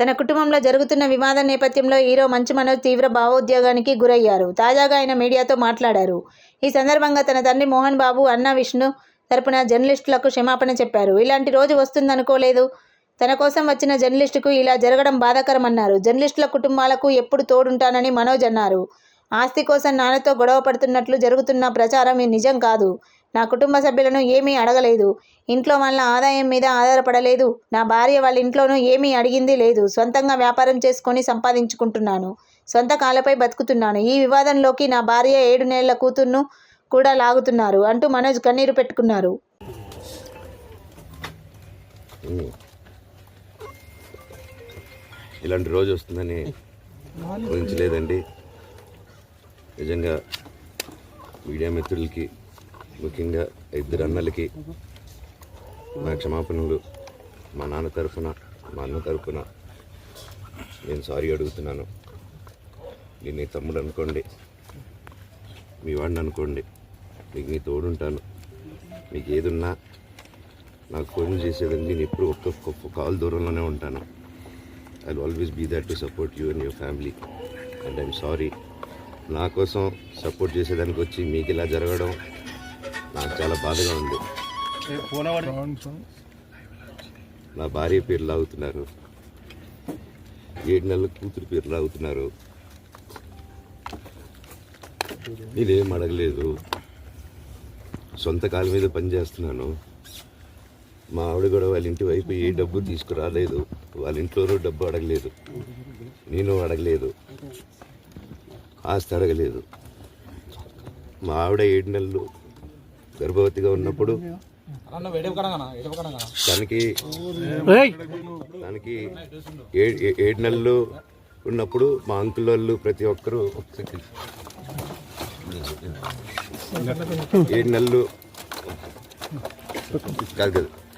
తన కుటుంబంలో జరుగుతున్న వివాద నేపథ్యంలో హీరో మంచు మనోజ్ తీవ్ర భావోద్వేగానికి గురయ్యారు. తాజాగా ఆయన మీడియాతో మాట్లాడారు. ఈ సందర్భంగా తన తండ్రి మోహన్ బాబు అన్న విష్ణు తరపున జర్నలిస్టులకు క్షమాపణ చెప్పారు. ఇలాంటి రోజు వస్తుందనుకోలేదు. తన కోసం వచ్చిన జర్నలిస్టుకు ఇలా జరగడం బాధాకరమన్నారు. జర్నలిస్టుల కుటుంబాలకు ఎప్పుడు తోడుంటానని మనోజ్ అన్నారు. ఆస్తి కోసం నాన్నతో గొడవ పడుతున్నట్లు జరుగుతున్న ప్రచారం నిజం కాదు. నా కుటుంబ సభ్యులను ఏమీ అడగలేదు. ఇంట్లో వాళ్ళ ఆదాయం మీద ఆధారపడలేదు. నా భార్య వాళ్ళ ఇంట్లోనూ ఏమీ అడిగింది లేదు. సొంతంగా వ్యాపారం చేసుకొని సంపాదించుకుంటున్నాను. సొంత కాళ్ళపై బతుకుతున్నాను. ఈ వివాదంలోకి నా భార్య ఏడు నెలల కూతుర్ను కూడా లాగుతున్నారు అంటూ మనోజ్ కన్నీరు పెట్టుకున్నారు. ఇలాంటి రోజు వస్తుందని ఊహించలేదండి. నిజంగా మీడియా మిత్రులకి ముఖ్యంగా ఇద్దరు అన్నలకి నా క్షమాపణలు మా నాన్న తరఫున మా అన్న తరఫున నేను సారీ అడుగుతున్నాను. నేను నీ తమ్ముడు అనుకోండి మీ వాడిని అనుకోండి మీకు నీ తోడుంటాను. మీకు ఏదున్నా నాకు ఫోన్ చేసేదండి నేను ఎప్పుడు ఒక్క కాల్ దూరంలోనే ఉంటాను. I always be that to support you and your family and I'm sorry నా కోసం సపోర్ట్ చేసేదానికి వచ్చి మీకు ఇలా జరగడం నాకు చాలా బాధగా ఉంది. నా భార్య పేరు లాగుతున్నారు. ఏడు నెలల కూతురు పేరు లాగుతున్నారు. నేనేం అడగలేదు. సొంత కాళ్ళ మీద పని చేస్తున్నాను. మా ఆవిడ కూడా వాళ్ళ ఇంటి వైపు ఏ డబ్బు తీసుకురాలేదు. వాళ్ళ ఇంట్లోనూ డబ్బు అడగలేదు. నేను అడగలేదు. ఆస్తి అడగలేదు. మా ఆవిడ ఏడు నెలలు గర్భవతిగా ఉన్నప్పుడు తనకి తనకి ఏడు నెలలు ఉన్నప్పుడు మా అంకుల్ వాళ్ళు ప్రతి ఒక్కరూ. ఏడు నెలలు కాదు కాదు.